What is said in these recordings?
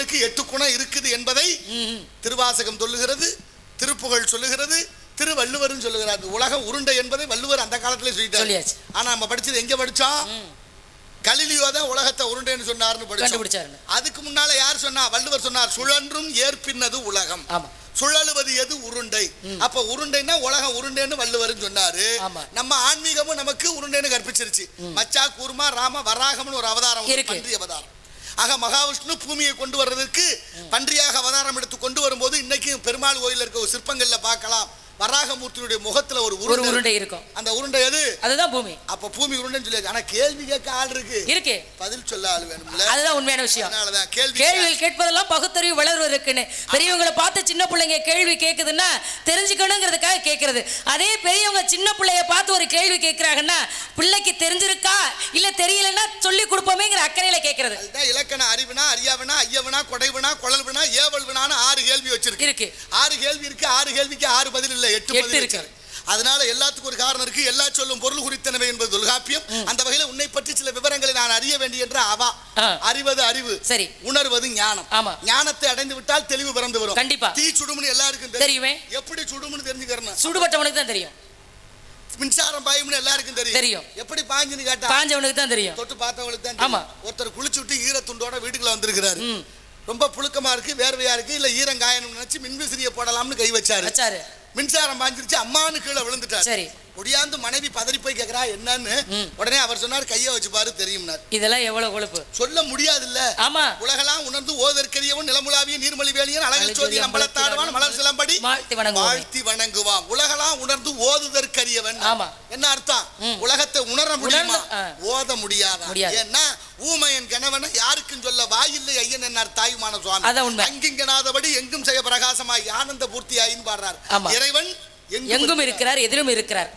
இறைவனுக்கு எட்டு குணம் இருக்குது என்பதை திருவாசகம் சொல்லுகிறது திருப்புகழ் சொல்லுகிறது திருவள்ளுவரும் சொல்லுகிறார். இந்த உலகம் உருண்டை என்பதை வள்ளுவர் அந்த காலத்திலே சொல்லிட்டார். ஆனா நம்ம படிச்சது எங்க படிச்சோம். கலிலியோ தான் உலகத்தை உருண்டைன்னு சொன்னார்னு கண்டுபிடிச்சாருன்னு அதுக்கு முன்னால யார் சொன்னா? வள்ளுவர் சொன்னார் சுழன்றும் ஏற்பின்னது உலகம். ஆமா. சுழலுவது எது? உருண்டை. அப்ப உருண்டைன்னா உலகம் உருண்டைன்னு வள்ளுவர்னு சொன்னாரு. நம்ம ஆன்மீகமும் நமக்கு உருண்டைன்னு கற்பிச்சிருச்சு. மச்சா கூர்மா ராம வராகம்னு ஒரு அவதாரம். பன்றி அவதாரம். ஆக மகாவிஷ்ணு பூமியை கொண்டு வர்றதுக்கு பன்றியாக அவதாரம் எடுத்து கொண்டு வரும்போது இன்னைக்கு பெருமாள் கோயிலில் இருக்க சிற்பங்களில் பார்க்கலாம். வராகமூர்த்தியுடைய முகத்துல ஒரு ஒரு உருண்டை இருக்கும். அந்த உருண்டை எது? அதுதான் பூமி. அப்ப பூமி உருண்டைன்னு சொல்லியாச்சு. ஆனா கேள்வி கேட்க ஆள் இருக்கு. இருக்கு. பதில் சொல்ல ஆள் வேணும்ல. அதுதான் உண்மையான விஷயம். அதனாலதான் கேள்வி கேள்விகள் கேட்பதெல்லாம் பகுத்தறிவு வளர்வதற்குன்னு. பெரியவங்களை பார்த்து சின்ன பிள்ளைங்க கேள்வி கேட்குதுன்னா தெரிஞ்சுக்கணுங்கிறதுக்காக கேட்கறது அதே பெரியவங்க சின்ன பிள்ளைய பார்த்து ஒரு கேள்வி கேட்குறாங்கன்னா பிள்ளைக்கு தெரிஞ்சிருக்கா இல்ல தெரியலன்னா சொல்லி கொடுப்போமேங்கிற அக்கறையில கேட்கறது அதுதான் இலக்கண அறிவுனா அறியாவனா ஐயவனா கொடைவனா குழல்வனா ஏவல்வனான்னு ஆறு கேள்வி வச்சிருக்கு. இருக்கு. ஆறு கேள்வி இருக்கு. ஆறு கேள்விக்கு ஆறு பதில் இல்ல. எட்டு எட்டு பதில் இருக்கு. இருக்கு அதனால எல்லாத்துக்கும் ஒரு காரணம் இருக்கு. எல்லா சொல்லும் பொருள் குறித்தனவை என்பது தொல்காப்பியம். அந்த வகையில உன்னை பற்றி சில விவரங்களை நான் அறிய வேண்டிய என்ற அவா. அறிவது அறிவு. சரி. உணர்வது ஞானம். ஆமா. ஞானத்தை அடைந்து விட்டால் தெளிவு பிறந்து வரும். கண்டிப்பா. தீ சுடுமுன்னு எல்லாருக்கும் தெரியும். எப்படி சுடுமுன்னு தெரிஞ்சுக்கிறேன் சுடுபட்டவனுக்கு தான் தெரியும். மின்சாரம் பாயும்னு எல்லாருக்கும் தெரியும். தெரியும். எப்படி பாஞ்சுன்னு கேட்டா? பாஞ்சவனுக்கு தான் தெரியும். தொட்டு பார்த்தவங்களுக்கு தான் ஆமா. ஒருத்தர் குளிச்சு விட்டு ஈரத்துண்டோட வீட்டுக்குள்ள வந்திருக்கிறாரு. ரொம்ப புழுக்கமா இருக்கு வேர்வையா இருக்கு இல்ல ஈரம் காயணும்னு நினைச்சு மின்விசிறிய போடலாம்னு கை வச்சாரு. வச்சாரு. மின்சாரம் பாஞ்சிருச்சு அம்மான்னு கீழே விழுந்துட்டார். சரி. ஒடியாந்து மனைவி பதறி போய் கேக்குறா என்னன்னு. உடனே அவர் சொன்னார் கையை வச்சு பாரு தெரியும்னார். இதெல்லாம் எவ்வளவு கொழுப்பு? சொல்ல முடியாதுல்ல. ஆமா. உலகெல்லாம் உணர்ந்து ஓதற்கரியவன் நிலமுலாவிய நீர்மொழி வேலியன் அழகு சோதி ஜோதி அம்பலத்தாடுவான் மலர் சிலம்படி வாழ்த்தி வணங்குவான். உலகெல்லாம் உணர்ந்து ஓதுதற்கரியவன். ஆமா. என்ன அர்த்தம். உலகத்தை உணர முடியுமா. ஓத முடியாதா? முடியாது. ஏன்னா ஊமையன் கணவனை யாருக்கும் சொல்ல வாயில்லை ஐயன் என்னார் தாயுமான சுவாமி. அதான் உண்மை. அங்கிங்கனாதபடி எங்கும் செய்ய பிரகாசமாய் ஆனந்த பூர்த்தியாயின்னு பாடுறார். இறைவன் எங்கும் இருக்கிறார். எதிலும் இருக்கிறார்.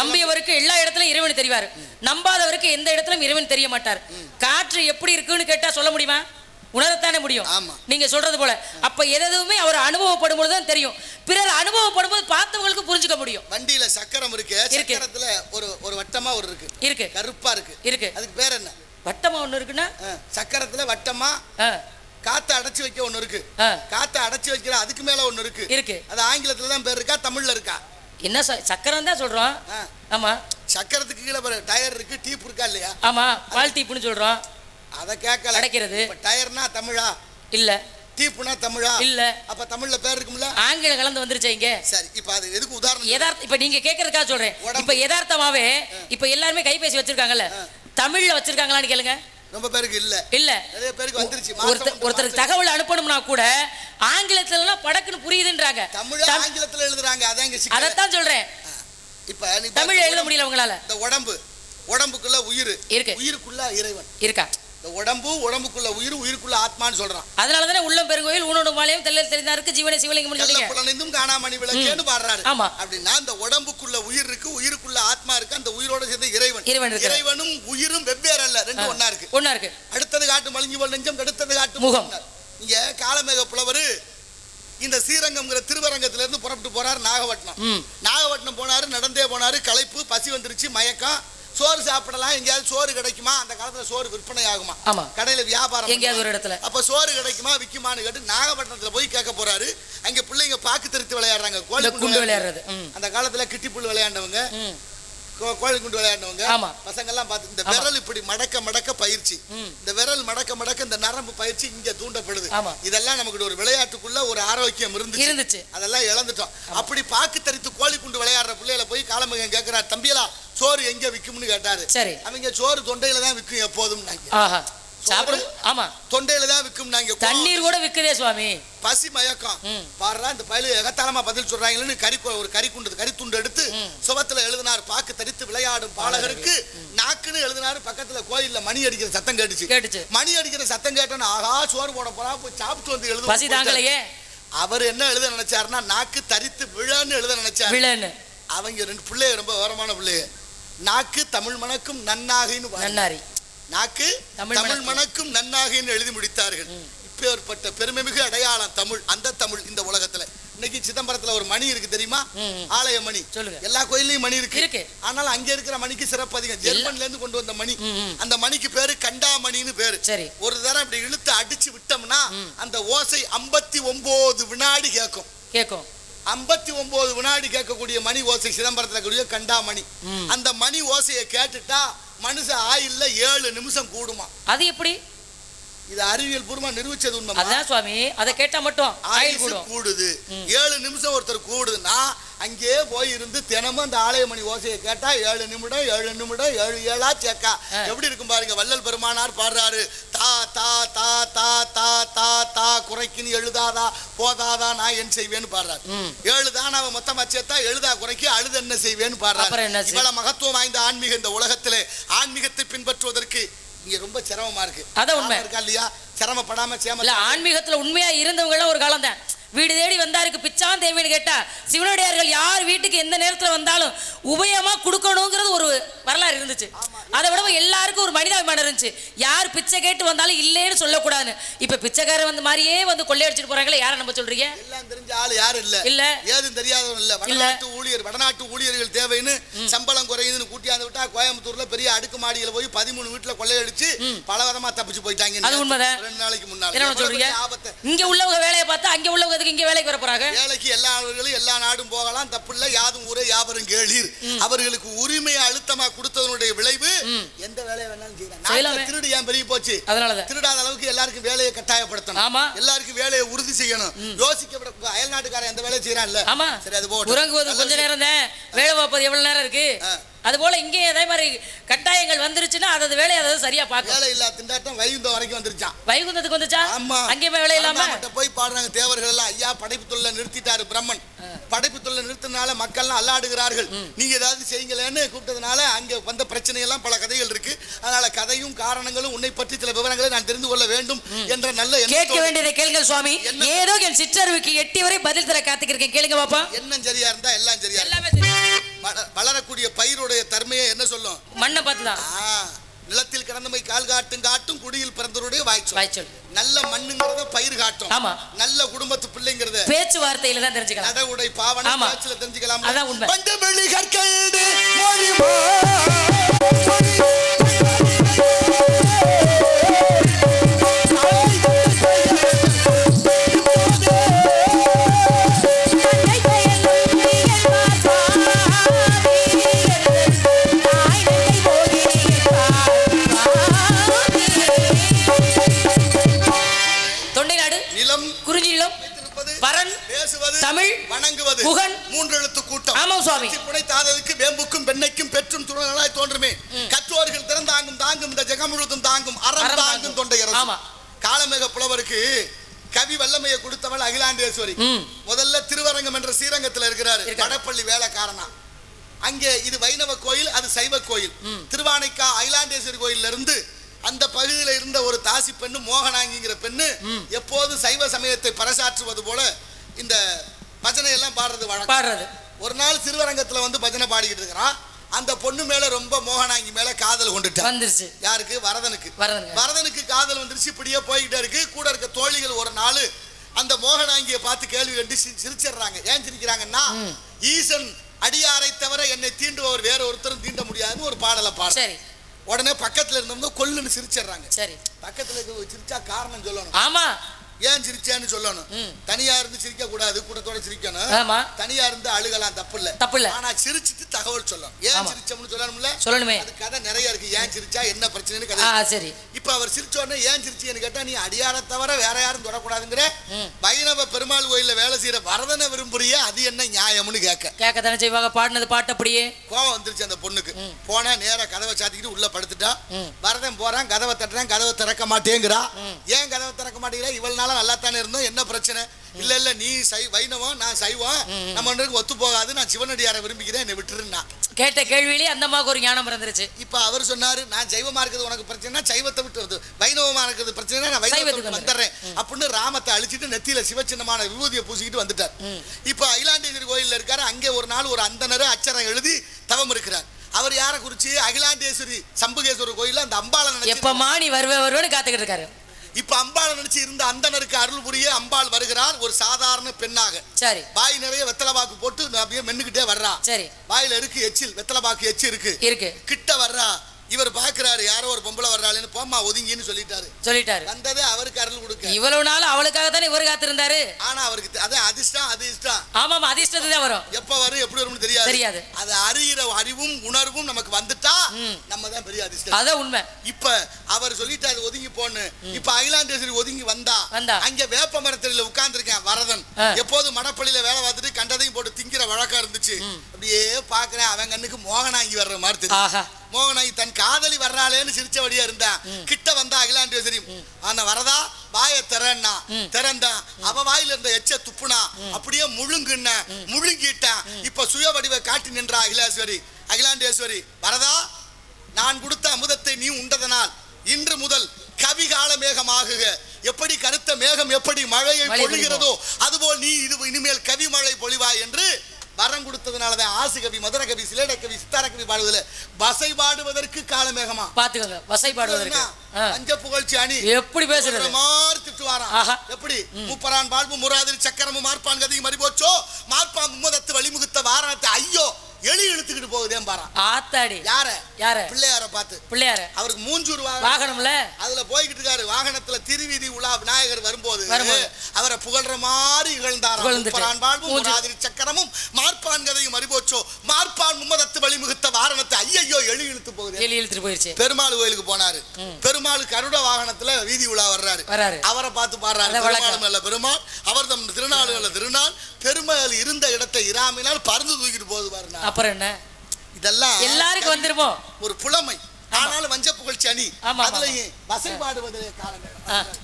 நம்பியவருக்கு எல்லா இடத்துலயும் இறைவன் தெரிவார். நம்பாதவருக்கு எந்த இடத்திலும் இறைவன் தெரிய மாட்டார். காற்று எப்படி இருக்குன்னு கேட்டா சொல்ல முடியுமா? உணரத்தானே முடியும். நீங்க சொல்றது போல. அப்ப எதுவுமே அவர் அனுபவப்படும் போது தான் தெரியும். பிறர் அனுபவப்படும் போது பார்த்தவங்களுக்கு புரிஞ்சுக்க முடியும். வண்டியில சக்கரம் இருக்கு. சக்கரத்துல ஒரு ஒரு வட்டமா ஒரு இருக்கு. இருக்கு. கருப்பா இருக்கு. இருக்கு. அதுக்கு பேர் என்ன? வட்டமா ஒண்ணு இருக்குன்னா? சக்கரத்துல வட்டமா காத்த அடைச்சு வைக்க ஒண்ணு இருக்கு. காத்த அடைச்சு வைக்கிற அதுக்கு மேல ஒண்ணு இருக்கு. இருக்கு. அது ஆங்கிலத்துல தான் பேர் இருக்கா தமிழ்ல இருக்கா? என்ன சக்கரம் தான் சொல்றோம். ஆமா. சக்கரத்துக்கு கீழே பாரு டயர் இருக்கு டீப் இருக்கா இல்லையா? ஆமா வாழ்த்தீப்புன்னு சொல்றோம். அத கேட்கல. அடைக்கிறது. டயர்னா தமிழா? இல்ல. டீப்புனா தமிழா? இல்ல. அப்ப தமிழ்ல பேர் இருக்கும்ல? ஆங்கிலம் கலந்து வந்துருச்சு இங்க? சரி இப்ப அது எதுக்கு உதாரணம்? யதார்த்த இப்ப நீங்க கேக்குறதுக்காக சொல்றேன். இப்ப யதார்த்தமாவே இப்ப எல்லாருமே கைபேசி வச்சிருக்காங்கல்ல. தமிழ்ல வச்சிருக்காங்களான்னு கேளுங்க. ரொம்ப பேருக்கு இல்ல. இல்ல. நிறைய பேருக்கு வந்துருச்சு. மாசம் ஒருத்தர் வந்து ஒருத்தர் மாசம். தகவல் அனுப்பணும்னா கூட ஆங்கிலத்துல எல்லாம் படக்குன்னு புரியுதுன்றாங்க. தமிழ் தம்- ஆங்கிலத்துல எழுதுறாங்க. அதான் இங்க அதைத்தான் சொல்றேன். இப்ப தமிழ் எழுத முடியல உங்களால. இந்த உடம்பு. உடம்புக்குள்ள உயிர். இருக்கு. உயிருக்குள்ள இறைவன். இருக்கா? இந்த உடம்பு உடம்புக்குள்ள உயிர் உயிருக்குள்ள ஆத்மான்னு சொல்றான். அதனால தானே உள்ளம் பெருங்கோயில் ஊனோடு மாலையும் தெல்லல் தெரிந்தாருக்கு ஜீவனை சிவலிங்கம் புலனைந்தும் காணாமணி விளக்கேன்னு பாடுறாரு. ஆமா. அப்படின்னா அந்த உடம்புக்குள்ள உயிர் இருக்கு உயிருக்குள்ள ஆத்மா இருக்கு அந்த உயிரோட சேர்ந்து இறைவன். இறைவன். இறைவனும் உயிரும் வெவ்வேறு அல்ல ரெண்டும் ஒண்ணா இருக்கு. ஒண்ணா இருக்கு. அடுத்தது காட்டு மலிஞ்சு போல் நெஞ்சம் அடுத்தது காட்டு முகம். இங்க காலமேக புலவர் இந்த ஸ்ரீரங்கம்ங்கிற திருவரங்கத்துல இருந்து புறப்பட்டு போறாரு நாகப்பட்டினம் நாகப்பட்டினம் போனாரு நடந்தே போனாரு களைப்பு பசி வந்துருச்சு மயக்கம். சோறு சாப்பிடலாம் எங்கேயாவது சோறு கிடைக்குமா? அந்த காலத்துல சோறு விற்பனை ஆகுமா ஆமா. கடையில வியாபாரம் எங்கேயாவது ஒரு. இடத்துல. அப்ப சோறு கிடைக்குமா விக்குமான்னு கேட்டு நாகப்பட்டினத்துல போய் கேட்க போறாரு. அங்க பிள்ளைங்க பாக்கு தெரித்து விளையாடுறாங்க கோழி விளையாடுறது. அந்த காலத்துல கிட்டி புல் விளையாண்டவங்க. கோழி குண்டு விளையாண்டவங்க ஆமா. பசங்க எல்லாம் பார்த்து இந்த. விரல் இப்படி மடக்க மடக்க பயிற்சி. இந்த விரல் மடக்க மடக்க இந்த நரம்பு பயிற்சி இங்க தூண்டப்படுது. இதெல்லாம் நமக்கு ஒரு விளையாட்டுக்குள்ள ஒரு ஆரோக்கியம் இருந்துச்சு. இருந்துச்சு. அதெல்லாம் இழந்துட்டோம். அப்படி பாக்கு தரித்து கோழி குண்டு விளையாடுற பிள்ளைகளை போய் காலமகன் கேட்கிறார் தம்பியலா சோறு எங்க விக்கும்னு கேட்டாரு. அவங்க சோறு தொண்டையில தான் விக்கும் எப்போதும் சாப்பிடும் ஆமா. தொண்டையில தான் விக்கும் நாங்க தண்ணீர் கூட விக்குதே சுவாமி. பசி மயக்கம். பாடுறா இந்த பயலு எகத்தாளமா பதில் சொல்றாங்களேன்னு கறி ஒரு கறி குண்டு கறி துண்டு எடுத்து ம். சுவத்துல எழுதினார். பாக்கு தரித்து விளையாடும் பாலகருக்கு நாக்குன்னு எழுதினாரு. பக்கத்துல கோயில்ல மணி அடிக்கிற சத்தம் கேட்டுச்சு. கேட்டுச்சு. மணி அடிக்கிற சத்தம் கேட்டோன்னு ஆகா சோறு போட போறா போய் சாப்பிட்டு வந்து எழுது பசி தாங்கலையே. அவர் என்ன எழுத நினைச்சாருன்னா நாக்கு தரித்து விழன்னு எழுத நினைச்சாரு. விழன்னு. அவங்க ரெண்டு பிள்ளைய ரொம்ப ஓரமான பிள்ளைய. நாக்கு தமிழ் மணக்கும் நன்னாகின்னு. நன்னாரி. நாக்கு தமிழ் மணக்கும். நன்னாகின்னு எழுதி முடித்தார்கள் இப்பேற்பட்ட பெருமைமிகு அடையாளம் தமிழ் அந்த தமிழ் இந்த உலகத்துல இன்னைக்கு சிதம்பரத்துல ஒரு மணி இருக்கு தெரியுமா. ஆலய மணி சொல்லுங்க. எல்லா கோயில்லயும் மணி இருக்கு. ஆனால் அங்க இருக்கிற மணிக்கு சிறப்பு அதிகம் ஜெர்மன்ல இருந்து கொண்டு வந்த மணி. அந்த மணிக்கு பேரு கண்டாமணின்னு பேரு சரி. ஒரு தடவை இப்படி இழுத்து அடிச்சு விட்டோம்னா அந்த ஓசை ஐம்பத்தி ஒன்பது வினாடி கேட்கும் கேட்கும் ஐம்பத்தி ஒன்பது வினாடி கேட்கக்கூடிய மணி ஓசை சிதம்பரத்துல கூடிய கண்டாமணி. அந்த மணி ஓசையை கேட்டுட்டா மனுஷன் ஆயில்ல ஏழு நிமிஷம் கூடுமா? அது எப்படி? இது அறிவியல் பூர்வமா நிரூபிச்சது உண்மை அதான் சுவாமி அதை கேட்டா மட்டும் கூடும். கூடுது. ஏழு நிமிஷம் ஒருத்தர் கூடுதுன்னா அங்கேயே போய் இருந்து தினமும் அந்த ஆலய மணி ஓசையை கேட்டா ஏழு நிமிடம் ஏழு நிமிடம் ஏழு ஏழா சேக்கா. எப்படி இருக்கும் பாருங்க வள்ளல் பெருமானார் பாடுறாரு தா தா தா தா தா தா தா குறைக்குன்னு எழுதாதா போதாதா நான் என் செய்வேன்னு பாடுறாரு. ம். ஏழு தான் அவன் மொத்தமா சேர்த்தா எழுதா குறைக்கு அழுது என்ன செய்வேன்னு என்ன பாடுறாரு இவ்வளவு மகத்துவம் வாய்ந்த ஆன்மீக இந்த உலகத்திலே. ஆன்மீகத்தை பின்பற்றுவதற்கு இங்க ரொம்ப சிரமமா இருக்கு. அதான் உண்மை. இருக்கா இல்லையா? சிரமப்படாம சேம இல்ல ஆன்மீகத்துல உண்மையா இருந்தவங்க எல்லாம் ஒரு காலம் தான் வீடு தேடி வந்தாருக்கு பிச்சான் தேவைன்னு கேட்டா சிவனடியார்கள் யார் வீட்டுக்கு எந்த நேரத்துல வந்தாலும் உபயமா கொடுக்கணுங்கிறது ஒரு வரலாறு இருந்துச்சு. அதை விட எல்லாருக்கும் ஒரு மனிதாபிமானம் இருந்துச்சு. யார் பிச்சை கேட்டு வந்தாலும் இல்லைன்னு சொல்லக்கூடாதுன்னு. இப்ப பிச்சைக்காரன் வந்து மாதிரியே வந்து கொள்ளையடிச்சிட்டு போறாங்களே யாரை நம்ம சொல்றீங்க? எல்லாம் தெரிஞ்ச ஆள் யாரும் இல்ல? இல்ல. ஏதும் தெரியாதவன் இல்ல. வடநாட்டு ஊழியர் வடநாட்டு ஊழியர்கள் தேவைன்னு சம்பளம் குறையுதுன்னு கூட்டியாந்து விட்டா கோயம்புத்தூர்ல பெரிய அடுக்குமாடியில போய் பதிமூணு வீட்டுல கொள்ளையடிச்சு பல விதமா தப்பிச்சு போயிட்டாங்க. அது உண்மைதான். ரெண்டு நாளைக்கு முன்னால. என்ன சொல்றீங்க? இங்க உள்ளவங்க வேலையை பார்த்தா அங்க உள்ளவங்க எதுக்கு இங்க வேலைக்கு வர போறாங்க வேலைக்கு எல்லா ஆளுகளும் எல்லா நாடும் போகலாம். தப்பு இல்ல யாதும் ஊரே யாவரும் கேளீர். அவர்களுக்கு உரிமையை அழுத்தமா கொடுத்ததனுடைய விளைவு எந்த வேலையை வேணாலும் செய்யலாம். திருடு ஏன் பெரிய போச்சு? அதனாலதான். திருடாத அளவுக்கு எல்லாருக்கும் வேலையை கட்டாயப்படுத்தணும். ஆமா. எல்லாருக்கும் வேலையை உறுதி செய்யணும். யோசிக்க அயல் நாட்டுக்காரன் எந்த வேலையை செய்யறான் இல்ல ஆமா. சரி அது போகட்டும். உறங்குவது கொஞ்ச. நேரம் தான் வேலை பார்ப்பது எவ்வளவு நேரம் இருக்கு? அது போல இங்கே அதே மாதிரி கட்டாயங்கள் வந்துருச்சுன்னா அதாவது வேலையை அதாவது சரியா பார்க்கணும் வேலை இல்லா திண்டாட்டம் வைகுந்தம் வரைக்கும் வந்துருச்சான் வைகுந்தத்துக்கு வந்துச்சா? ஆமா. அங்கேயுமே வேலை இல்லாம? போய் பாடுறாங்க தேவர்கள் எல்லாம் ஐயா படைப்பு தொழில நிறுத்திட்டாரு பிரம்மன். படைப்பு தொழில நிறுத்தினால மக்கள்லாம் அல்லாடுகிறார்கள். நீங்க ஏதாவது செய்யுங்களேன்னு கூப்பிட்டதுனால அங்க வந்த பிரச்சனை எல்லாம் பல கதைகள் இருக்கு. அதனால கதையும் காரணங்களும் உன்னை பற்றி சில விவரங்களை நான் தெரிந்து கொள்ள வேண்டும் என்ற நல்ல கேட்க வேண்டியதை கேளுங்க சுவாமி. என்ன? ஏதோ என் சிற்றறிவுக்கு எட்டி வரை பதில் தர காத்துக்கிருக்கேன் கேளுங்க பாப்பா. எண்ணம் சரியா இருந்தா எல்லாம் சரியா. எல்லாமே வளரக்கூடிய பயிருடைய தன்மையை என்ன சொல்லும்? மண்ணை பார்த்து தான் ஆ, நிலத்தில் கிடந்தமை கால் காட்டும் காட்டும் குடியில் பிறந்தவருடைய வாய்ச்சொல் வாய்ச்சொல் நல்ல மண்ணுங்கிறத பயிர் காட்டும். ஆமா. நல்ல குடும்பத்து பிள்ளைங்கிறத. பேச்சுவார்த்தையில தான் தெரிஞ்சுக்கலாம். நடவுடை பாவனை ஆமா. பேச்சுல தெரிஞ்சுக்கலாம் அதான் உண்மை. பஞ்சவெளி கற்கண்டு மொழிமா அங்கே இது வைணவ கோயில் அது சைவ கோயில். திருவானைக்கா அகிலாண்டேஸ்வரி கோயில்ல இருந்து அந்த பகுதியில் இருந்த ஒரு தாசி பெண்ணு மோகனாங்கிங்கிற பெண்ணு எப்போது சைவ சமயத்தை பறைசாற்றுவது போல இந்த பஜனை எல்லாம் பாடுறது வழக்கம். பாடுறது. ஒரு நாள் திருவரங்கத்துல வந்து பஜனை பாடிக்கிட்டு இருக்கிறான் அந்த பொண்ணு மேல ரொம்ப மோகனாங்கி மேல காதல் கொண்டுட்டான் வந்துருச்சு. யாருக்கு? வரதனுக்கு. வரதனுக்கு. காதல் வந்துருச்சு இப்படியே போய்கிட்டே இருக்கு. கூட இருக்க தோழிகள் ஒரு நாள் அந்த மோகனாங்கிய பார்த்து கேள்வி கண்டு சிரிச்சிடுறாங்க. ஏன் சிரிக்கிறாங்கன்னா ஈசன் அடியாரை தவிர என்னை தீண்டுபவர் வேற ஒருத்தரும் தீண்ட முடியாதுன்னு ஒரு பாடலை பாடு சரி. உடனே பக்கத்துல இருந்தவங்க கொல்லுன்னு சிரிச்சிடுறாங்க. சரி. பக்கத்துல சிரிச்சா காரணம் சொல்லணும். ஆமா. ஏன் சிரிச்சேன்னு சொல்லணும். தனியா இருந்து சிரிக்க கூடாது கூட்டத்தோட சிரிக்கணும். ஆமா. தனியா இருந்து அழுகலாம் தப்பு இல்ல தப்பு இல்ல. ஆனா சிரிச்சிட்டு தகவல் சொல்லணும். ஏன். சிரிச்சோம்னு சொல்லணும்ல? சொல்லணுமே. அது கதை நிறைய இருக்கு. ஏன் சிரிச்சா என்ன பிரச்சனைன்னு கதை. சரி. இப்ப அவர் சிரிச்ச உடனே ஏன் சிரிச்சின்னு கேட்டா நீ அடியார தவிர வேற யாரும் தொடக்கூடாதுங்கிற. வைணவ பெருமாள் கோயில்ல வேலை செய்யற வரதனை விரும்புறிய அது என்ன நியாயம்னு கேட்க. கேட்க தானே செய்வாங்க. பாடினது பாட்டு அப்படியே. கோவம் வந்துருச்சு அந்த பொண்ணுக்கு. போனா நேரா கதவை சாத்திக்கிட்டு உள்ள படுத்துட்டா வரதன் போறான் கதவை தட்டுறான் கதவை திறக்க மாட்டேங்கிறா. ஏன் கதவை திறக்க மாட்டேங்கிறா? இவ்வளவு நாளா நல்லா தானே இருந்தோம். என்ன பிரச்சனை? இல்ல இல்ல நீ சை வைணவம் நான் சைவம். நம்ம ஒத்து போகாது. நான் சிவனடியாரை விரும்பிக்கிறேன் என்னை விட்டுருன்னா. கேட்ட கேள்வியிலே அந்த அம்மாவுக்கு ஒரு ஞானம் பிறந்துருச்சு. இப்ப அவர் சொன்னாரு நான் சைவமா இருக்கிறது உனக்கு பிரச்சனை சைவத்தை விட்டு வருது. வைணவமா இருக்கிறது பிரச்சனை நான் வைணவத்தை சைவத்துக்கு விட்டு வந்துடுறேன். அப்படின்னு ராமத்தை அழிச்சிட்டு நெத்தியில சிவச்சின்னமான விபூதியை பூசிக்கிட்டு வந்துட்டார். இப்ப அகிலாண்டேஸ்வரி கோயில்ல இருக்காரு. அங்கே ஒரு நாள் ஒரு அந்தனர் அச்சரம் எழுதி தவம் இருக்கிறார். அவர் யாரை குறிச்சு? அகிலாண்டேஸ்வரி சம்புகேஸ்வரர் கோயில்ல அந்த அம்பாளை நினைச்சு எப்பமா நீ வருவே வருவேன்னு காத்துக்கிட்டு இருக்காரு. இப்ப அம்பாளை நினைச்சு இருந்த அந்தனருக்கு அருள் புரிய அம்பாள் வருகிறார் ஒரு சாதாரண பெண்ணாக. சரி. வாய் நிறைய வெத்தலை பாக்கு போட்டு அப்படியே மென்னுக்கிட்டே வர்றா. சரி. வாயில இருக்கு எச்சில் வெத்தலை பாக்கு எச்சி இருக்கு. இருக்கு. கிட்ட வர்றா. இவர் பாக்குறாரு யாரோ ஒரு பொம்பளை வர்றாளுன்னு போம்மா ஒதுங்கின்னு சொல்லிட்டாரு. சொல்லிட்டாரு. வந்ததே அவருக்கு அருள் கொடுக்க. இவ்வளவு நாள் அவளுக்காக தானே இவர் காத்திருந்தாரு? ஆனா அவருக்கு அது அதிர்ஷ்டம் அது இஷ்டம் ஆமாமா அதிர்ஷ்டத்து தான் வரும். எப்ப வரும் எப்படி வரும்னு தெரியாது. தெரியாது. அது அறிகிற அறிவும் உணர்வும் நமக்கு வந்துட்டா. நம்ம தான் பெரிய அதிர்ஷ்டம். அதான் உண்மை. இப்ப அவர் சொல்லிட்டாரு ஒதுங்கி போன்னு. இப்ப அகிலாண்டேஸ்வரி ஒதுங்கி வந்தா வந்தா. அங்க வேப்ப மரத்தடியில உட்கார்ந்திருக்கேன் வரதன். எப்போது மடப்பள்ளியில வேலை பார்த்துட்டு கண்டதையும் போட்டு திங்கிற வழக்கம் இருந்துச்சு. அப்படியே பாக்குறேன் அவன் கண்ணுக்கு மோகனாங்கி வர்ற மாதிரி தெரியும் மோகனாங்கி தன் காதலி வர்றாளேன்னு சிரிச்சபடியா இருந்தா கிட்ட வந்தா அகிலாண்டேஸ்வரி ஆனா வரதா வாய திறன்னா திறந்தா அவ வாயில இருந்த எச்ச துப்புனா அப்படியே முழுங்குன்ன முழுங்கிட்டேன் இப்ப சுய வடிவை காட்டி நின்றா அகிலாஸ்வரி அகிலாண்டேஸ்வரி வரதா நான் கொடுத்த அமுதத்தை நீ உண்டதனால் இன்று முதல் கவிகால மேகமாகுக. எப்படி கருத்த மேகம் எப்படி மழையை மழை பொழிகிறதோ அதுபோல் நீ இது இனிமேல் கவி மழை பொழிவாய் என்று வரம் கொடுத்ததுனாலதான் ஆசு கவி மதுர கவி சிலேட கவி சித்தார கவி பாடுவதில் வசை பாடுவதற்கு காலமேகமா பாத்துக்கோங்க வசை பாடுவதற்கு. பஞ்ச புகழ்ச்சி அணி. எப்படி பேசுறது? மாதிரி திட்டுவாராம். எப்படி? முப்பரான் வாழ்வு முராதிரி சக்கரமும் மார்பான் கதையும் மறிபோச்சோ? மார்பான் மும்மதத்து வழிமுகுத்த வாரணத்தை ஐயோ? எலி இழுத்துக்கிட்டு போகுதேன் ஆத்தாடி. யார? யார? பிள்ளையார பார்த்து. பிள்ளையார. அவருக்கு மூஞ்சூர் வாகனம். வாகனம்ல? அதுல போய்கிட்டு இருக்காரு. வாகனத்துல திருவீதி உலா விநாயகர் வரும்போது. அவரை புகழ்ற மாதிரி. முராதிரி சக்கரமும் மார்பான் கதையும் அறிவோச்சோ? மார்பான் மும்மதத்து வழிமுகுத்த வாரணத்தை ஐயையோ எலி இழுத்து போகுது. எலி இழுத்துட்டு போயிருச்சு. பெருமாள் கோயிலுக்கு போனாரு. பெருமாள் கருட வாகனத்துல வீதி உலா வர்றாரு. அவரை பார்த்து பாடுறாரு. பெருமாள் அல்ல பெருமாள். அவர் தம் திருநாள் திருநாள். பெருமாள் இருந்த இடத்தை இராமினால் பறந்து தூக்கிட்டு போகுது பாருங்க அப்புறம் என்ன? இதெல்லாம் எல்லாருக்கும் வந்துருமோ ஒரு புலமை. ஆனாலும் வஞ்ச புகழ்ச்சி அணி. அதுலயும் வசை பாடுவதே.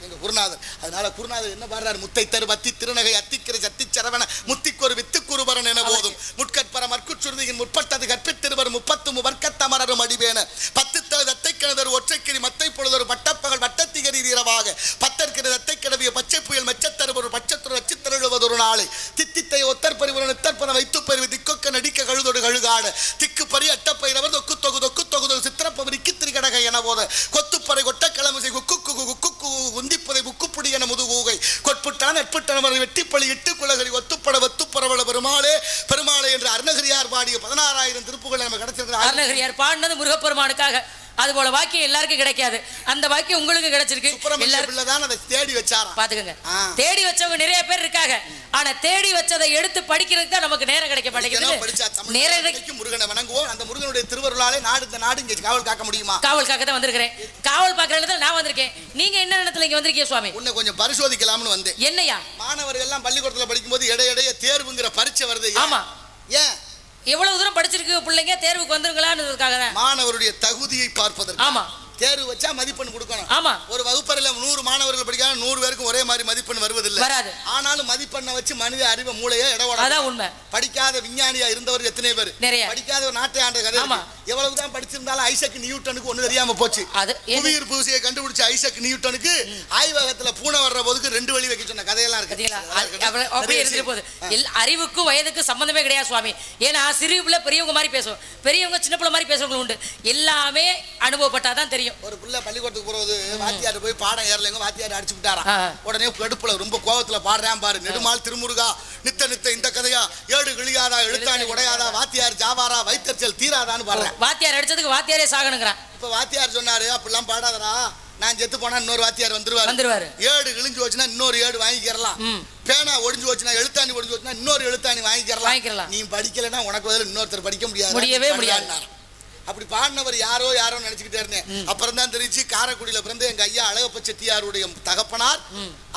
எங்க குருநாதர். அதனால குருநாதர் என்ன பாடுறாரு? முத்தை தரு பத்தி திருநகை அத்திக்கிற சத்தி சரவண முத்திக்கொரு வித்துக்குருபரன் என போதும். முட்கற்பர மற்குச்சுருதியின் முற்பட்டது கற்பித்திருவர் முப்பத்து முவர்க்கத்தமரரும் அடிவேன. அருணகிரியார் பாடினது முருகப்பெருமானுக்காக. அது போல வாக்கியம் எல்லாருக்கும் கிடைக்காது. அந்த வாக்கியம் உங்களுக்கு கிடைச்சிருக்கு. எல்லாரும் தேடி வச்சாராம். பாத்துக்கோங்க. தேடி வச்சவங்க நிறைய பேர் இருக்காங்க. ஆனா தேடி வச்சதை எடுத்து படிக்கிறதுக்கு தான் நமக்கு நேரம் கிடைக்க மாட்டேங்குது. நேரம் முருகனை வணங்குவோம். அந்த முருகனுடைய திருவருளாலே நாடு இந்த நாடு இங்கே காவல் காக்க முடியுமா? காவலுக்காக தான் வந்திருக்கிறேன். காவல் பார்க்குற இடத்துல நான் வந்திருக்கேன். நீங்க என்ன இடத்துல இங்க வந்திருக்கீங்க சுவாமி? உன்னை கொஞ்சம் பரிசோதிக்கலாம்னு வந்தேன். என்னையா? மாணவர்கள் எல்லாம் பள்ளிக்கூடத்துல படிக்கும்போது இடைய இடைய தேர்வுங்கிற பரீட்சை வருது? ஆமா. ஏன்? எவ்வளவு தூரம் படிச்சிருக்கு பிள்ளைங்க தேர்வுக்கு வந்துருங்களான்னு தான் மாணவருடைய தகுதியை பார்ப்பதற்கு. ஆமா. தேர்வு வச்சா மதிப்பெண் கொடுக்கணும். ஆமா. ஒரு வகுப்பறையில நூறு மாணவர்கள் படிக்காம நூறு பேருக்கும் ஒரே மாதிரி மதிப்பெண் வருவதில்லை. வராது. ஆனாலும் மதிப்பெண்ணை வச்சு மனித அறிவை மூளையை இடவோட அதான் உண்மை. படிக்காத விஞ்ஞானியா இருந்தவர் எத்தனை பேர்? நிறைய. படிக்காத ஒரு நாட்டை ஆண்ட கதை ஆமா. எவ்வளவுதான் படிச்சிருந்தாலும் ஐசக் நியூட்டனுக்கு ஒண்ணு தெரியாம போச்சு. அது? புவியீர்ப்பு விசையை கண்டுபிடிச்ச ஐசக் நியூட்டனுக்கு ஆய்வகத்துல பூனை வர்ற போதுக்கு ரெண்டு வழி வைக்க சொன்ன கதையெல்லாம் இருக்கு. எல் அறிவுக்கும் வயதுக்கும் சம்பந்தமே கிடையாது சுவாமி. ஏன்னா சிறு பிள்ளை பெரியவங்க மாதிரி பேசுவோம். பெரியவங்க சின்ன பிள்ளை மாதிரி பேசுறவங்க உண்டு. எல்லாமே அனுபவப்பட்டாதான் தெரியும். ஒரு பிள்ளை பள்ளிக்கூடத்துக்கு போறது வாத்தியார் போய் பாடம் ஏறலைங்க வாத்தியார் அடிச்சு விட்டாராம் ஆ. உடனே கடுப்புல ரொம்ப கோவத்துல பாடுறேன் பாரு நெடுமால் திருமுருகா நித்த நித்த இந்த கதையா ஏடு கிளியாதா எழுத்தாணி உடையாதா வாத்தியார் ஜாவாரா வைத்தறிச்சல் தீராதான்னு பாடுறேன். வாத்தியார் அடிச்சதுக்கு வாத்தியாரே சாகணுங்கிறான். இப்ப வாத்தியார் சொன்னாரு அப்படிலாம் பாடாதடா நான் செத்து போனா இன்னொரு வாத்தியார் வந்துருவாரு. வந்துருவாரு. ஏடு கிழிஞ்சு வச்சுனா இன்னொரு ஏடு வாங்கிக்கிறலாம். பேனா ஒடிஞ்சு வச்சுனா எழுத்தாணி ஒடிஞ்சு வச்சுனா இன்னொரு எழுத்தாணி வாங்கிக்கிறலாம். வாங்கிக்கிறலாம். நீ படிக்கலைன்னா உனக்கு பதில் இன்னொருத்தர் படிக்க முடியாது. முடியவே முடியாது. அப்படி பாடினவர் யாரோ யாரோ நினைச்சுக்கிட்டே இருந்தேன். அப்புறம் தான் தெரிஞ்சு காரைக்குடியில பிறந்து எங்க ஐயா அழகப்ப செட்டியாருடைய தகப்பனார்.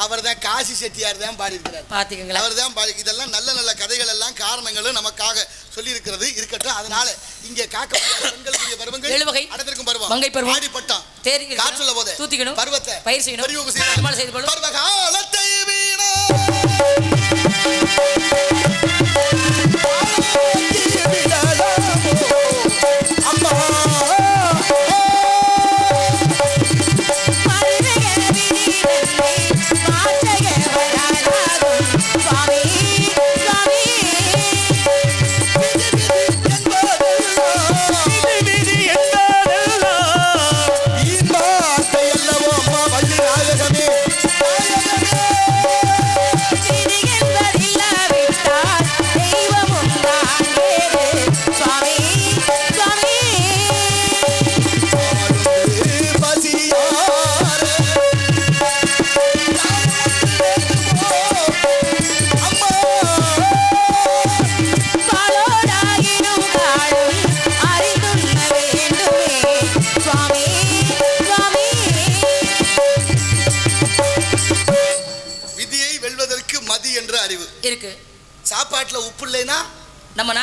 அவர் தான் காசி செட்டியார் தான் பாடி இருக்கிறார் பாத்தீங்களா? அவர் தான் பாடி இதெல்லாம் நல்ல நல்ல கதைகள் எல்லாம் காரணங்களும் நமக்காக சொல்லி இருக்கிறது இருக்கட்டும் அதனால இங்கே காக்க பெண்களுக்குரிய பருவங்கள் எழுவகை, அடத்திற்கும் பருவம். மங்கை பருவம், ஆடிப்பட்டம். தேறி இருக்கணும், காற்றுல போதே தூத்திக்கணும், பருவத்தை பயிர் செய்யணும், பெருமாள் செய்து. பருவ காலத்தை வீணா.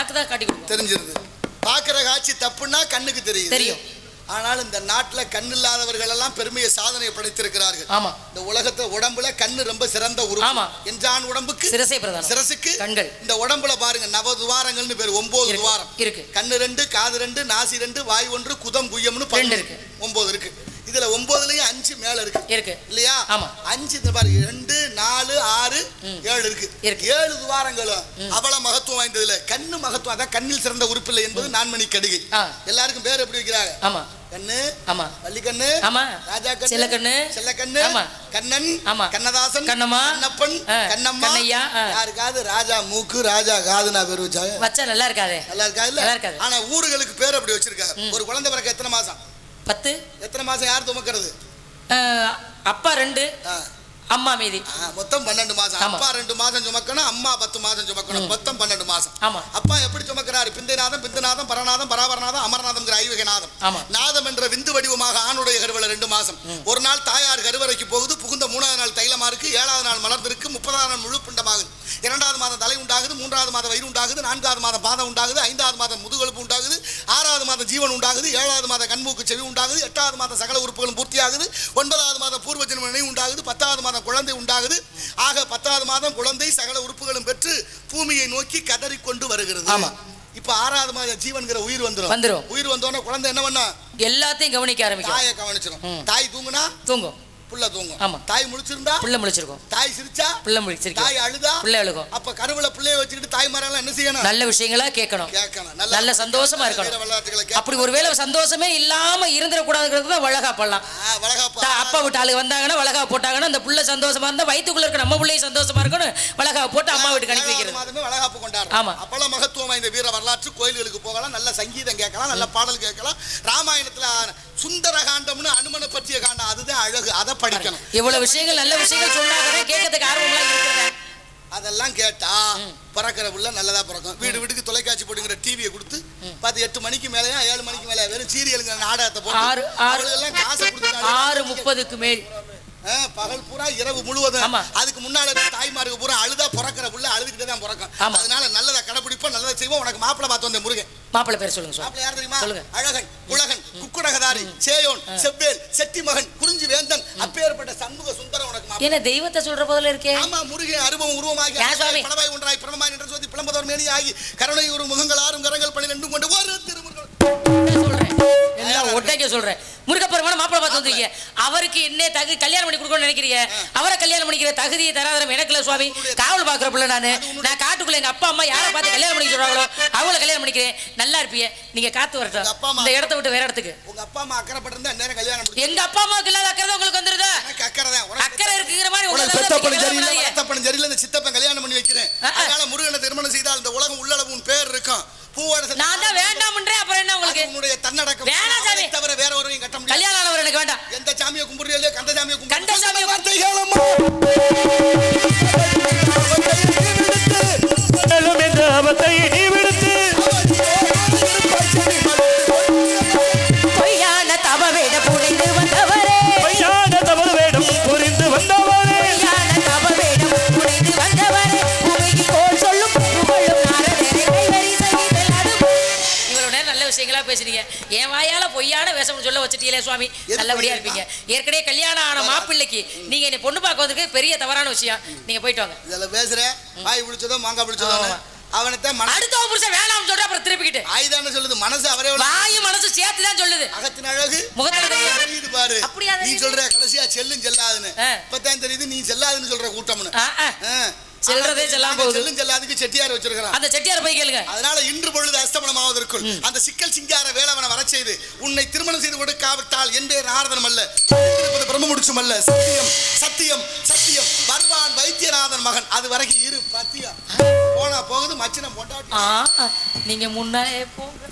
நாக்கு தான் காட்டி கொடுக்கும் தெரிஞ்சிருது பார்க்குற காட்சி தப்புன்னா கண்ணுக்கு தெரியுது தெரியும். ஆனால் இந்த நாட்டுல கண் இல்லாதவர்கள் எல்லாம் பெருமையை சாதனை படைத்திருக்கிறார்கள் ஆமா இந்த உலகத்தை உடம்புல கண்ணு ரொம்ப சிறந்த. உறுப்பு எஞ்சான் உடம்புக்கு சிரசை பிரதானம் சிரசுக்கு கண்கள். இந்த உடம்புல பாருங்க நவ துவாரங்கள்னு பேர் ஒன்பது. துவாரம் இருக்கு. கண்ணு ரெண்டு காது ரெண்டு நாசி ரெண்டு வாய் ஒன்று குதம் குய்யம்னு ரெண்டு பன்னெண்டு இருக்கு. ஒன்பது இருக்கு இதுல ஒன்பதுலயும் அஞ்சு மேல இருக்கு இருக்கு இல்லையா ஆமா. அஞ்சு பாருங்க ரெண்டு நாலு ஆறு ஏழு இருக்கு. ஏழு துவாரங்களும் அவ்வளவு மகத்துவம் வாய்ந்ததுல கண்ணு மகத்துவம் அதான் கண்ணில் சிறந்த உறுப்பில்லை என்பது நான்மணி கடுகை. எல்லாருக்கும் பேர் எப்படி வைக்கிறாங்க ஆமா கண்ணு ஆமா வள்ளிக்கண்ணு ஆமா. ராஜா கண்ணு செல்லக்கண்ணு. செல்லக்கண்ணு ஆமா. கண்ணன் ஆமா. கண்ணதாசன் கண்ணம்மா. கண்ணப்பன். கண்ணம்மா கண்ணையா. யாருக்காவது ராஜா மூக்கு ராஜா காதுனா பேர் வச்சாங்க வச்சா நல்லா இருக்காதே நல்லா இருக்கா இல்ல நல்லா இருக்காது. ஆனா ஊர்களுக்கு பேர் அப்படி வச்சிருக்காங்க ஒரு குழந்தை பிறக்க எத்தனை மாசம் பத்து. எத்தனை மாசம் யார் துமக்கிறது அஹ், அப்பா ரெண்டு. அம்மா மீதி. மொத்தம் பன்னெண்டு மாசம். அப்பா ரெண்டு மாசம் சுமக்கணும் அம்மா பத்து மாசம் சுமக்கணும். மொத்தம் பன்னெண்டு மாசம். ஆமா. அப்பா எப்படி சுமக்கிறாரு? பிந்தைநாதம் பிந்துநாதம் பரநாதம் பராபரநாதம் அமரநாதம்ங்கிற ஐவகை நாதம் ஆமா. நாதம் என்ற விந்து வடிவமாக ஆணுடைய கருவல ரெண்டு மாசம். ஒரு நாள் தாயார் கருவறைக்கு போகுது புகுந்த மூணாவது நாள் தைலமா இருக்கு ஏழாவது நாள் மலர்ந்திருக்கு முப்பதாவது நாள் முழு பிண்டமாகுது. இரண்டாவது மாதம் தலை உண்டாகுது மூன்றாவது மாதம் வயிறு உண்டாகுது நான்காவது மாதம் பாதம் உண்டாகுது ஐந்தாவது மாதம் முதுகெலும்பு உண்டாகுது ஆறாவது மாதம் ஜீவன் உண்டாகுது ஏழாவது மாதம் கண்மூக்கு செவி உண்டாகுது எட்டாவது மாதம் சகல உறுப்புகளும் பூர்த்தியாகுது ஒன்பதாவது மாதம் பூர்வ ஜென்ம நினைவு உண்டாகுது பத்தாவது மாதம் குழந்தை உண்டாகுது. ஆக பத்தாவது மாதம் குழந்தை சகல உறுப்புகளும் பெற்று பூமியை நோக்கி கதறிக்கொண்டு வருகிறது. ஆமா. இப்ப ஆறாவது மாதம் ஜீவன்கிற உயிர் வந்துரும். வந்துரும். உயிர் வந்தோடனே குழந்தை என்ன பண்ணா? எல்லாத்தையும் கவனிக்க ஆரம்பிக்கும். தாயை கவனிச்சிடும். தாய் தூங்குனா? தூங்கும். புள்ள தூங்கும். ஆமா. தாய் முழிச்சிருந்தா? புள்ள முழிச்சிருக்கும். தாய் சிரிச்சா? புள்ள முழிச்சிருக்கும். தாய் அழுதா? புள்ள அழுகும். அப்ப கருவுல பிள்ளைய வச்சுக்கிட்டு தாய்மாரெல்லாம் என்ன செய்யணும்? நல்ல விஷயங்களா கேட்கணும். கேட்கணும். நல்ல சந்தோஷமா இருக்கணும். அப்படி ஒருவேளை சந்தோஷமே இல்லாம இருந்துடக்கூடாதுங்கிறது தான் வளகா பண்ணலாம் அப்பா வீட்டு ஆளுங்க வந்தாங்கன்னா வளகா போட்டாங்கன்னா அந்த புள்ள சந்தோஷமா இருந்தா வயித்துக்குள்ள இருக்க நம்ம பிள்ளையும் சந்தோஷமா இருக்கணும். வளகா போட்டு அம்மா வீட்டுக்கு அனுப்பி வைக்கிறது. மாதமே வளகாப்பு கொண்டாடுறோம். ஆமா. அப்பெல்லாம் மகத்துவம் வாய்ந்த வீர வரலாற்று கோயில்களுக்கு போகலாம். நல்ல சங்கீதம் கேட்கலாம். நல்ல பாடல் கேட்கலாம். ராமாயணத்துல சுந்தர காண்டம்னு அனுமனை பற்றிய காண்டம். அதுதான் அழகு. அதை படிக்கணும். இவ்வளவு விஷயங்கள் நல்ல விஷயங்கள் சொன்னாங்க கேட்கறதுக்கு இருக்கிறேன் அதெல்லாம் கேட்டா பிறக்கிற புள்ள நல்லதா பிறக்கும். வீடு வீட்டுக்கு தொலைக்காட்சி போட்டுங்கிற டிவியை கொடுத்து பார்த்து எட்டு மணிக்கு மேலேயா ஏழு மணிக்கு மேலே வெறும் சீரியலுங்கிற நாடகத்தை போட்டு ஆறு காசை கொடுத்து ஆறு முப்பதுக்கு மேல். பகல் பூரா இரவு முழுவதும். அதுக்கு முன்னால தாய்மாருக்கு பூரா அழுதா பிறக்கிற புள்ள அழுதுகிட்டே தான் பிறக்கும். அதனால நல்லதை கடைபிடிப்போம் நல்லதை செய்வோம். உனக்கு மாப்பிள்ளை பார்த்து வந்த முருகன். மாப்பிள்ளை பேர் சொல்லுங்க மாப்பிள்ளை யார் தெரியுமா? சொல்லுங்க. அழகன் குலகன் குக்குடகதாரி சேயோன் செவ்வேல் செட்டி மகன் குறிஞ்சி வேந்தன் அப்பேற்பட்ட சண்முக சுந்தரம் உனக்கு என்ன தெய்வத்தை சொல்ற போதுல இருக்கே? ஆமா முருகன் அருவம் உருவமாகி யா சுவாமி. பணவாய் ஒன்றாய் பிரணமாய் நின்ற சோதி பிளம்பதோர் மேனி ஆகி கருணை ஒரு முகங்கள் ஆறும் கரங்கள் வந்திருக்கீங்க அவருக்கு என்ன தகு கல்யாணம் பண்ணி கொடுக்கணும்னு நினைக்கிறீங்க? அவரை கல்யாணம் பண்ணிக்கிற தகுதியை தராதரம் எனக்கு இல்ல சுவாமி காவல் பாக்குற பிள்ளை நானு. நான் காட்டுக்குள்ள எங்க அப்பா அம்மா யாரை பார்த்து கல்யாணம் பண்ணி சொல்றாங்களோ அவங்கள கல்யாணம் பண்ணிக்கிறேன். நல்லா இருப்பீங்க நீங்க காத்து வரட்டும். உங்க அப்பா அம்மா- இந்த இடத்த விட்டு வேற இடத்துக்கு. உங்க அப்பா அம்மா அக்கறைப்பட்டிருந்தா நேரம் கல்யாணம் எங்க அப்பா அம்மாவுக்கு இல்லாத அக்கறை உங்களுக்கு வந்துருதா? அக்கறை இருக்குங்கிற மாதிரி உங்களுக்கு பெத்த பணம் தான் சரியில்லை தெரியாது. வளர்த்த சரியில்லை இந்த சித்தப்பன் கல்யாணம் பண்ணி வைக்கிறேன். அதனால முருகனை திருமணம் செய்தால் இந்த உலகம் உள்ளளவு உன் பேர் இருக்கும். சேர்த்து நான் தான் வேண்டாம்ன்றேன் அப்புறம் என்ன உங்களுக்கு உன்னுடைய தன்னடக்கம் வேணாம் சாமி. தவிர வேற ஒருவரையும் கட்ட முடியாது கல்யாணம் ஆனவர் எனக்கு வேண்டாம் எந்த சாமியை கும்பிடுறியோ கந்த சாமியை கும்பிடு. கந்த சாமியை சுவாமி நல்லபடியா இருப்பீங்க. ஏற்கனவே கல்யாணம் ஆன மாப்பிள்ளைக்கு நீங்க என்னை பொண்ணு பார்க்க பெரிய தவறான விஷயம். நீங்க போயிட்டு வாங்க. இதுல பேசுறேன் வாய் பிடிச்சதோ மாங்காய் பிடிச்சதோ மன அடுத்த புருஷன் வேணாம்னு சொல்ற அப்புறம் திருப்பிக்கிட்டு. ஆயுதான சொல்லுது. மனசு அவரே வாயும் மனசு சேர்த்து தான் சொல்லுது. அகத்தின் அழகு. தெரியுது பாரு. அப்படியா நீ? சொல்ற கடைசியா செல்லும் செல்லாதுன்னு. இப்பதான் தெரியுது நீ செல்லாதுன்னு சொல்ற கூட்டம்னு. செல்றதே செல்லாம போகுது. செல்லும் செல்லாதுக்கு செட்டியார் வச்சிருக்கிறான் அந்த செட்டியார் போய் கேளுங்க. அதனால இன்று பொழுது அஸ்தமனமாவதற்குள் அந்த சிக்கல் சிங்கார வேளவனை வரச் செய்து உன்னை திருமணம் செய்து கொடுக்காவிட்டால் என் பேர் நாரதனம் அல்ல. பிரம்ம முடிச்சும் அல்ல. சத்தியம் சத்தியம் சத்தியம். வருவான் வைத்தியநாதன் மகன். அது வரைக்கும் இரு பத்தியம் போனா போகுது மச்சினம் பொண்டாட்டி. நீங்க முன்னாலே போங்க.